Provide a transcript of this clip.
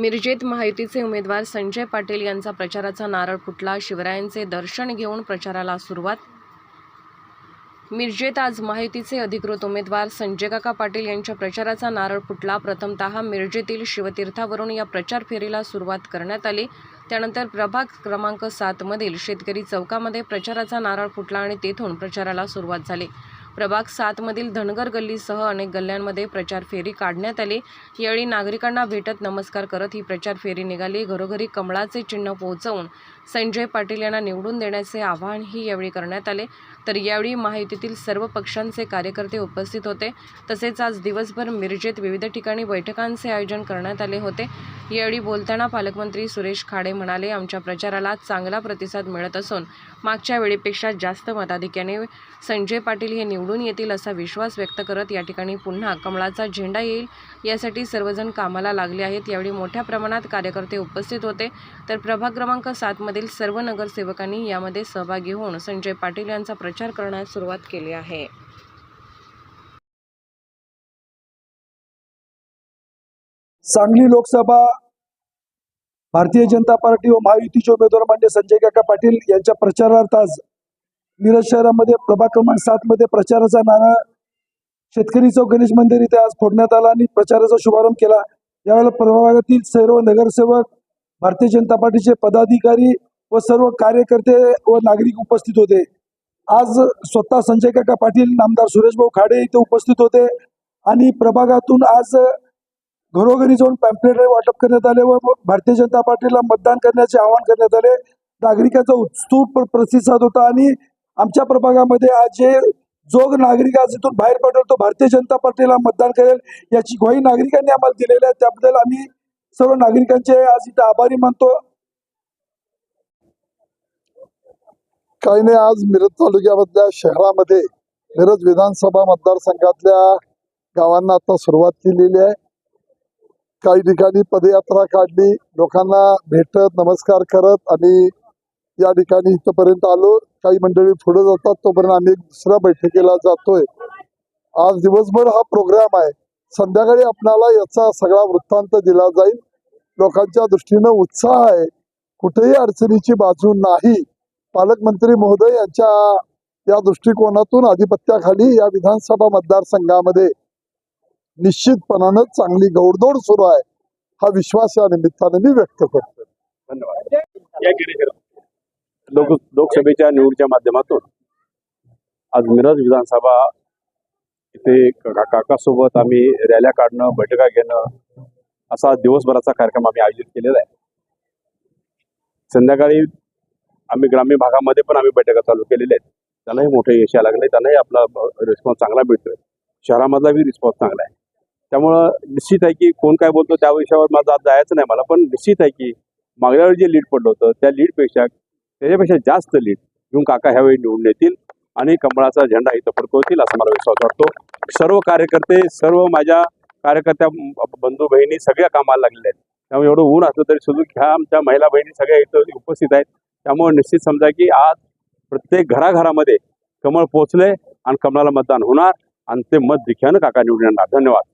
मिरजेत महायुतीचे उमेदवार संजय पाटील यांचा प्रचाराचा नारळ फुटला. शिवरायांचे दर्शन घेऊन प्रचाराला सुरुवात मिरजेत आज महायुतीचे अधिकृत उमेदवार संजय काका पाटील यांच्या प्रचाराचा नारळ फुटला. प्रथमतः मिरजेतील शिवतीर्थावरून या प्रचार फेरीला सुरुवात करण्यात आली. त्यानंतर प्रभाग क्रमांक सातमधील शेतकरी चौकामध्ये प्रचाराचा नारळ फुटला आणि तेथून प्रचाराला सुरुवात झाली. प्रभाग सातमधील धनगर गल्लीसह अनेक गल्ल्यांमध्ये प्रचार फेरी काढण्यात आली. यावेळी नागरिकांना भेटत नमस्कार करत ही प्रचार फेरी निघाली. घरोघरी कमळाचे चिन्ह पोहोचवून संजय पाटील यांना निवडून देण्याचे आवाहनही यावेळी करण्यात आले. तर यावेळी महायुतीतील सर्व पक्षांचे कार्यकर्ते उपस्थित होते. तसेच आज दिवसभर मिरजेत विविध ठिकाणी बैठकांचे आयोजन करण्यात आले होते. यावेळी बोलताना पालकमंत्री सुरेश खाडे म्हणाले आमच्या प्रचाराला चांगला प्रतिसाद मिळत असून मागच्या वेळेपेक्षा जास्त मताधिक्याने संजय पाटील हे निवडून येतील असा विश्वास व्यक्त करत या ठिकाणी पुन्हा कमळाचा झेंडा येईल. यासाठी सर्वजण कामाला लागले आहेत. यावेळी मोठ्या प्रमाणात कार्यकर्ते उपस्थित होते. तर प्रभाग क्रमांक सातमधील सर्व नगरसेवकांनी यामध्ये सहभागी होऊन संजय पाटील यांचा प्रचार करण्यास सुरुवात केली आहे. सांगली लोकसभा भारतीय जनता पार्टी व महायुतीचे उमेदवार मान्य संजय काका पाटील यांच्या प्रचारार्थ आज मिरज शहरामध्ये प्रभाग क्रमांक सात मध्ये प्रचाराचा नारा शेतकरी चौक गणेश मंदिर इथे आज फोडण्यात आला आणि प्रचाराचा शुभारंभ केला. यावेळेला प्रभागातील सर्व नगरसेवक भारतीय जनता पार्टीचे पदाधिकारी व सर्व कार्यकर्ते व नागरिक उपस्थित होते. आज स्वतः संजय काका पाटील नामदार सुरेशभाऊ खाडे इथे उपस्थित होते आणि प्रभागातून आज घरोघरी जाऊन पॅम्पलेट वाटप करण्यात आले व भारतीय जनता पार्टीला मतदान करण्याचे आवाहन करण्यात आले. नागरिकांचा उत्स्फूर्त प्रतिसाद होता आणि आमच्या प्रभागामध्ये आज जे जो नागरिक आज इथून बाहेर पडेल तो भारतीय जनता पार्टीला मतदान करेल याची ग्वाही नागरिकांनी आम्हाला दिलेली आहे. त्याबद्दल आम्ही सर्व नागरिकांचे आज इथे आभारी मानतो. काही नाही आज मिरज तालुक्यामधल्या शहरामध्ये मिरज विधानसभा मतदारसंघातल्या गावांना आता सुरुवात केलेली आहे. काही ठिकाणी पदयात्रा काढली लोकांना भेटत नमस्कार करत आणि या ठिकाणी इथपर्यंत आलो. काही मंडळी पुढे जातात. तोपर्यंत आम्ही एक दुसऱ्या बैठकीला जातोय. आज दिवसभर हा प्रोग्राम आहे. संध्याकाळी आपणाला याचा सगळा वृत्तांत दिला जाईल. लोकांच्या दृष्टीनं उत्साह आहे. कुठेही अडचणीची बाजू नाही. पालकमंत्री महोदय यांच्या या दृष्टिकोनातून आधिपत्याखाली या विधानसभा मतदारसंघामध्ये निश्चितपणानं चांगली गौडदौड सुरू आहे. हा विश्वास या निमित्ताने मी व्यक्त करतो धन्यवाद. लोक लोकसभेच्या निवडीच्या माध्यमातून आज मिरज विधानसभा इथे काकासोबत आम्ही रॅल्या काढणं बैठका घेणं असा दिवसभराचा कार्यक्रम आम्ही आयोजित केलेला आहे. संध्याकाळी आम्ही ग्रामीण भागामध्ये पण आम्ही बैठका चालू केलेल्या आहेत. त्यालाही मोठे यश यायला लागले त्यांनाही आपला रिस्पॉन्स चांगला मिळतोय शहरामधला बी रिस्पॉन्स चांगला आहे. त्यामुळं निश्चित आहे की कोण काय बोलतो त्या विषयावर माझं आज जायचं नाही. मला पण निश्चित आहे की मागल्या वेळी जे लीड पडलं होतं त्या लीडपेक्षा त्याच्यापेक्षा जास्त लीड घेऊन काका ह्यावेळी निवडून येतील आणि कमळाचा झेंडा इथं फडकवतील असा मला विश्वास वाटतो. सर्व कार्यकर्ते सर्व माझ्या कार्यकर्त्या बंधू बहिणी सगळ्या कामाला लागलेल्या आहेत. त्यामुळे एवढं ऊन असलं तरी सुद्धा ह्या आमच्या महिला बहिणी सगळ्या इथं उपस्थित आहेत. त्यामुळे निश्चित समजा की आज प्रत्येक घराघरामध्ये कमळ पोचले आणि कमळाला मतदान होणार आणि ते मत दिख्यानं काका निवडून येणार. धन्यवाद.